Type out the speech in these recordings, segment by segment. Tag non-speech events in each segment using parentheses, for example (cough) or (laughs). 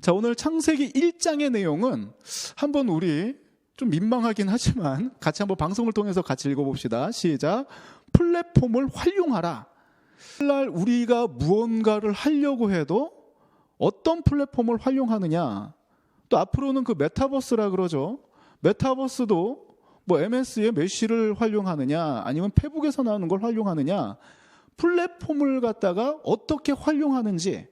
자, 오늘 창세기 1장의 내용은 한번 우리 좀 민망하긴 하지만 같이 한번 방송을 통해서 같이 읽어봅시다. 시작. 플랫폼을 활용하라. 날 우리가 무언가를 하려고 해도 어떤 플랫폼을 활용하느냐. 또 앞으로는 그 메타버스라 그러죠. 메타버스도 뭐 MS의 메시를 활용하느냐 아니면 페북에서 나오는 걸 활용하느냐 플랫폼을 갖다가 어떻게 활용하는지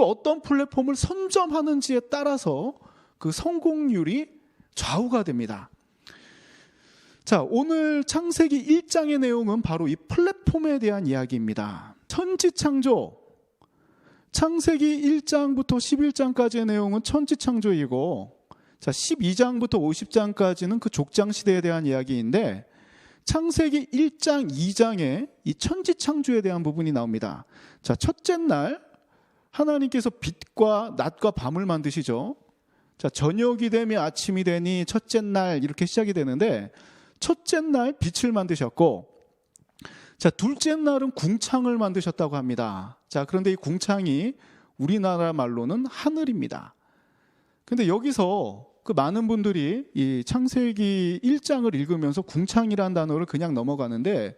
또 어떤 플랫폼을 선점하는지에 따라서 그 성공률이 좌우가 됩니다. 자, 오늘 창세기 1장의 내용은 바로 이 플랫폼에 대한 이야기입니다. 천지 창조. 창세기 1장부터 11장까지의 내용은 천지 창조이고, 자, 12장부터 50장까지는 그 족장 시대에 대한 이야기인데, 창세기 1장, 2장에 이 천지 창조에 대한 부분이 나옵니다. 자, 첫째 날, 하나님께서 빛과 낮과 밤을 만드시죠. 자, 저녁이 되면 아침이 되니 첫째 날 이렇게 시작이 되는데 첫째 날 빛을 만드셨고 자, 둘째 날은 궁창을 만드셨다고 합니다. 자, 그런데 이 궁창이 우리나라 말로는 하늘입니다. 근데 여기서 그 많은 분들이 이 창세기 1장을 읽으면서 궁창이라는 단어를 그냥 넘어가는데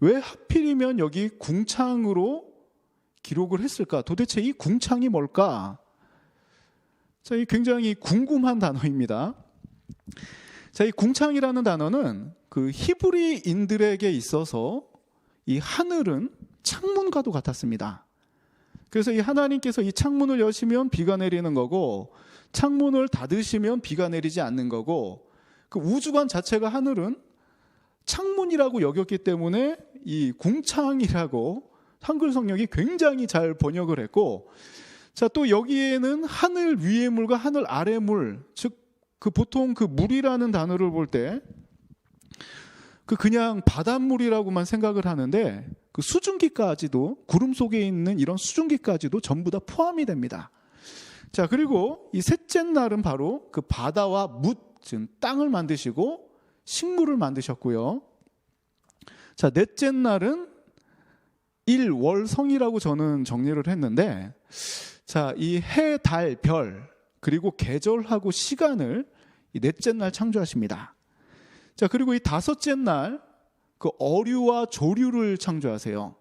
왜 하필이면 여기 궁창으로 기록을 했을까? 도대체 이 궁창이 뭘까? 자, 이 굉장히 궁금한 단어입니다. 자, 이 궁창이라는 단어는 그 히브리인들에게 있어서 이 하늘은 창문과도 같았습니다. 그래서 이 하나님께서 이 창문을 여시면 비가 내리는 거고 창문을 닫으시면 비가 내리지 않는 거고 그 우주관 자체가 하늘은 창문이라고 여겼기 때문에 이 궁창이라고 한글 성역이 굉장히 잘 번역을 했고 자, 또 여기에는 하늘 위의 물과 하늘 아래 물, 즉, 그 보통 그 물이라는 단어를 볼 때, 그 그냥 바닷물이라고만 생각을 하는데, 그 수증기까지도, 구름 속에 있는 이런 수증기까지도 전부 다 포함이 됩니다. 자, 그리고 이 셋째 날은 바로 그 바다와 묻, 즉, 땅을 만드시고, 식물을 만드셨고요. 자, 넷째 날은 일월성이라고 저는 정리를 했는데, 자, 이 해, 달, 별, 그리고 계절하고 시간을 이 넷째 날 창조하십니다. 자, 그리고 이 다섯째 날, 그 어류와 조류를 창조하세요.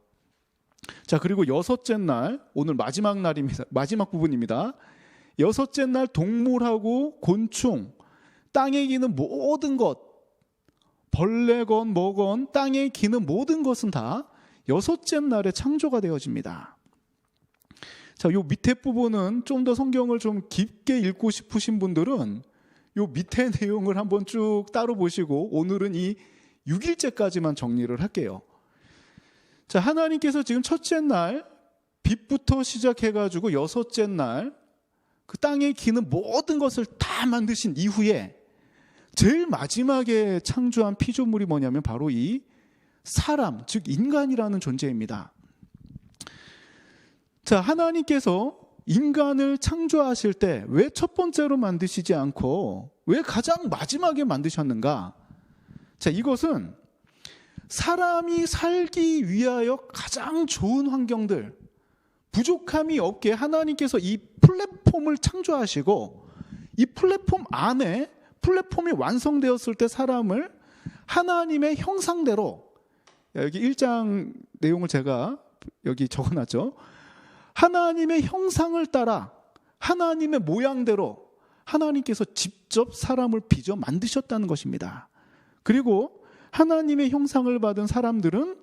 자, 그리고 여섯째 날, 오늘 마지막 날입니다. (laughs) 마지막 부분입니다. 여섯째 날 동물하고 곤충, 땅에 기는 모든 것, 벌레건 뭐건 땅에 기는 모든 것은 다 여섯째 날에 창조가 되어집니다. 자, 요 밑에 부분은 좀 더 성경을 좀 깊게 읽고 싶으신 분들은 요 밑에 (laughs) 내용을 한번 쭉 따로 보시고 오늘은 이 6일째까지만 정리를 할게요. 자, 하나님께서 지금 첫째 날 빛부터 시작해 가지고 여섯째 날 그 땅에 기는 모든 것을 다 만드신 이후에 제일 마지막에 창조한 피조물이 뭐냐면 바로 이 사람, 즉 인간이라는 존재입니다. 자, 하나님께서 인간을 창조하실 때 왜 첫 번째로 만드시지 않고 왜 가장 마지막에 만드셨는가? 자, 이것은 사람이 살기 위하여 가장 좋은 환경들, 부족함이 없게 하나님께서 이 플랫폼을 창조하시고 이 플랫폼 안에 플랫폼이 완성되었을 때 사람을 하나님의 형상대로 여기 1장 내용을 제가 여기 적어놨죠. 하나님의 형상을 따라 하나님의 모양대로 하나님께서 직접 사람을 빚어 만드셨다는 것입니다. 그리고 하나님의 형상을 받은 사람들은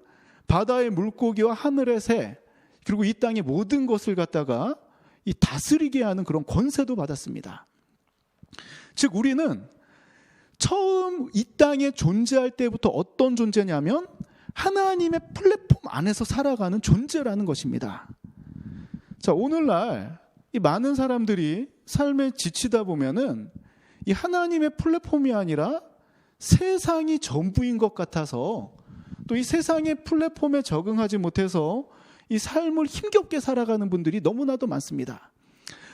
바다의 물고기와 하늘의 새 그리고 이 땅의 모든 것을 갖다가 이 다스리게 하는 그런 권세도 받았습니다. 즉 우리는 처음 이 땅에 존재할 때부터 어떤 존재냐면 하나님의 플랫폼 안에서 살아가는 존재라는 것입니다. 자, 오늘날 이 많은 사람들이 삶에 지치다 보면은 이 하나님의 플랫폼이 아니라 세상이 전부인 것 같아서 또 이 세상의 플랫폼에 적응하지 못해서 이 삶을 힘겹게 살아가는 분들이 너무나도 많습니다.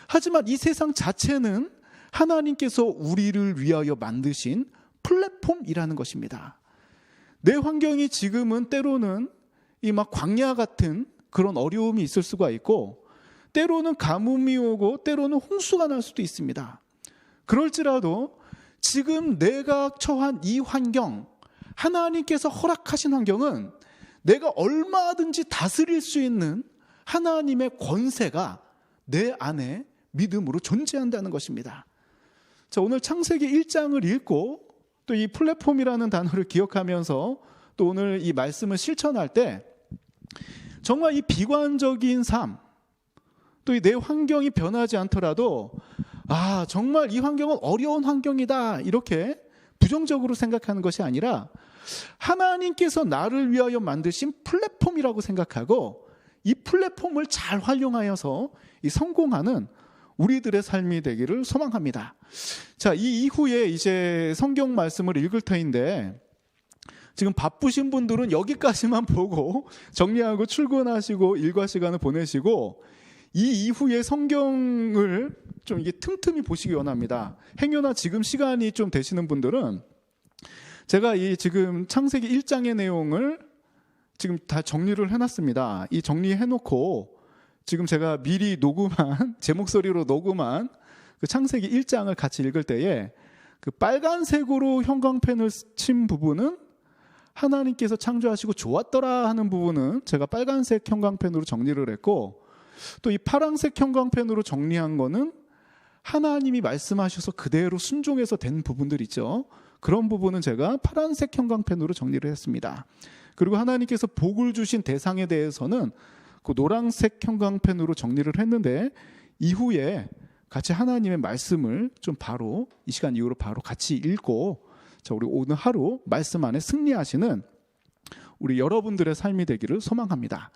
하지만 이 세상 자체는 하나님께서 우리를 위하여 만드신 플랫폼이라는 것입니다. 내 환경이 지금은 때로는 이 막 광야 같은 그런 어려움이 있을 수가 있고 때로는 가뭄이 오고 때로는 홍수가 날 수도 있습니다. 그럴지라도 지금 내가 처한 이 환경, 하나님께서 허락하신 환경은 내가 얼마든지 다스릴 수 있는 하나님의 권세가 내 안에 믿음으로 존재한다는 것입니다. 자, 오늘 창세기 1장을 읽고 또 이 플랫폼이라는 단어를 기억하면서 또 오늘 이 말씀을 실천할 때 정말 이 비관적인 삶, 또이내 환경이 변하지 않더라도 아, 정말 이 환경은 어려운 환경이다. 이렇게 부정적으로 생각하는 것이 아니라 하나님께서 나를 위하여 만드신 플랫폼이라고 생각하고 이 플랫폼을 잘 활용하여서 이 성공하는 우리들의 삶이 되기를 소망합니다. 자, 이 이후에 이제 성경 말씀을 읽을 터인데 지금 바쁘신 분들은 여기까지만 (laughs) 보고 정리하고 출근하시고 일과 시간을 보내시고 이 이후에 성경을 좀 이게 틈틈이 보시기 원합니다. 행여나 지금 시간이 좀 되시는 분들은 제가 이 지금 창세기 1장의 내용을 지금 다 정리를 해놨습니다. 이 정리해놓고 지금 제가 미리 녹음한 (laughs) 제 목소리로 녹음한 그 창세기 1장을 같이 읽을 때에 그 빨간색으로 형광펜을 친 부분은 하나님께서 창조하시고 좋았더라 하는 부분은 제가 빨간색 형광펜으로 정리를 했고 또 이 파란색 형광펜으로 정리한 거는 하나님이 말씀하셔서 그대로 순종해서 된 부분들 있죠. 그런 부분은 제가 파란색 형광펜으로 정리를 했습니다. 그리고 하나님께서 복을 주신 대상에 대해서는 그 노란색 형광펜으로 정리를 했는데 이후에 같이 하나님의 말씀을 좀 바로 이 시간 이후로 바로 같이 읽고 자 우리 오늘 하루 말씀 안에 승리하시는 우리 여러분들의 삶이 되기를 소망합니다.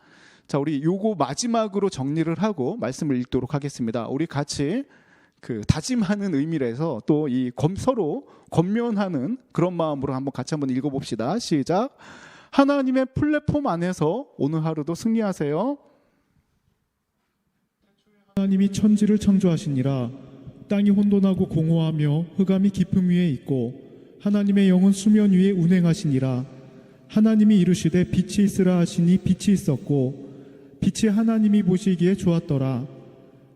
자 우리 요거 마지막으로 정리를 하고 말씀을 읽도록 하겠습니다. 우리 같이 그 다짐하는 의미에서 또이 서로 권면하는 그런 마음으로 한번 같이 한번 읽어봅시다. 시작. 하나님의 플랫폼 안에서 오늘 하루도 승리하세요. 하나님이 천지를 창조하시니라. 땅이 혼돈하고 공허하며 흑암이 깊음 위에 있고 하나님의 영은 수면 위에 운행하시니라. 하나님이 이르시되 빛이 있으라 하시니 빛이 있었고 빛이 하나님이 보시기에 좋았더라.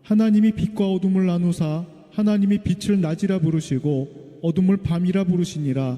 하나님이 빛과 어둠을 나누사 하나님이 빛을 낮이라 부르시고 어둠을 밤이라 부르시니라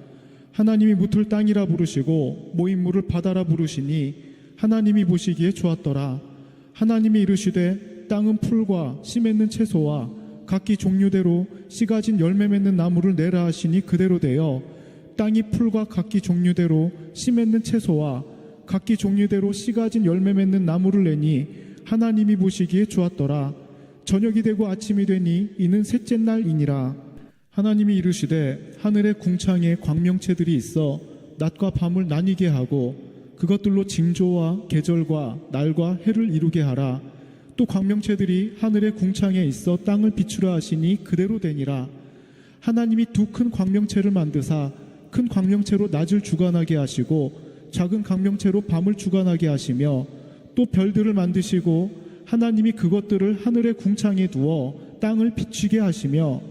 하나님이 묻을 땅이라 부르시고 모인 물을 바다라 부르시니 하나님이 보시기에 좋았더라. 하나님이 이르시되 땅은 풀과 씨 맺는 채소와 각기 종류대로 씨 가 진 열매 맺는 나무를 내라 하시니 그대로 되어 땅이 풀과 각기 종류대로 씨 맺는 채소와 각기 종류대로 씨 가 진 열매 맺는 나무를 내니 하나님이 보시기에 좋았더라. 저녁이 되고 아침이 되니 이는 셋째 날이니라 하나님이 이르시되 하늘의 궁창에 광명체들이 있어 낮과 밤을 나뉘게 하고 그것들로 징조와 계절과 날과 해를 이루게 하라. 또 광명체들이 하늘의 궁창에 있어 땅을 비추라 하시니 그대로 되니라. 하나님이 두 큰 광명체를 만드사 큰 광명체로 낮을 주관하게 하시고 작은 광명체로 밤을 주관하게 하시며 또 별들을 만드시고 하나님이 그것들을 하늘의 궁창에 두어 땅을 비추게 하시며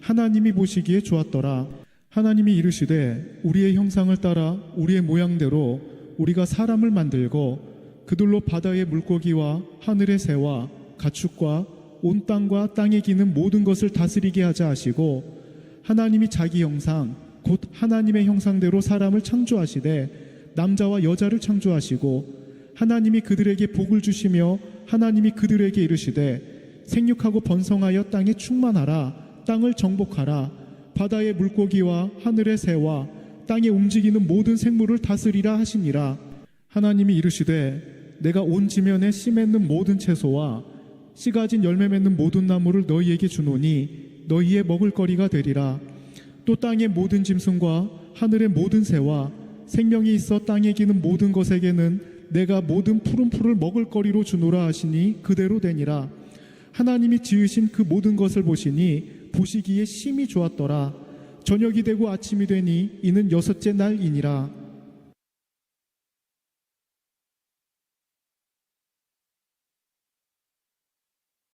하나님이 보시기에 좋았더라. 하나님이 이르시되 우리의 형상을 따라 우리의 모양대로 우리가 사람을 만들고 그들로 바다의 물고기와 하늘의 새와 가축과 온 땅과 땅에 기는 모든 것을 다스리게 하자 하시고 하나님이 자기 형상 곧 하나님의 형상대로 사람을 창조하시되 남자와 여자를 창조하시고 하나님이 그들에게 복을 주시며 하나님이 그들에게 이르시되 생육하고 번성하여 땅에 충만하라 땅을 정복하라. 바다의 물고기와 하늘의 새와 땅에 움직이는 모든 생물을 다스리라 하시니라. 하나님이 이르시되 내가 온 지면에 씨 맺는 모든 채소와 씨 가진 열매 맺는 모든 나무를 너희에게 주노니 너희의 먹을 거리가 되리라. 또 땅의 모든 짐승과 하늘의 모든 새와 생명이 있어 땅에 기는 모든 것에게는 내가 모든 푸른 풀을 먹을 거리로 주노라 하시니 그대로 되니라. 하나님이 지으신 그 모든 것을 보시니 보시기에 심히 좋았더라. 저녁이 되고 아침이 되니 이는 여섯째 날이니라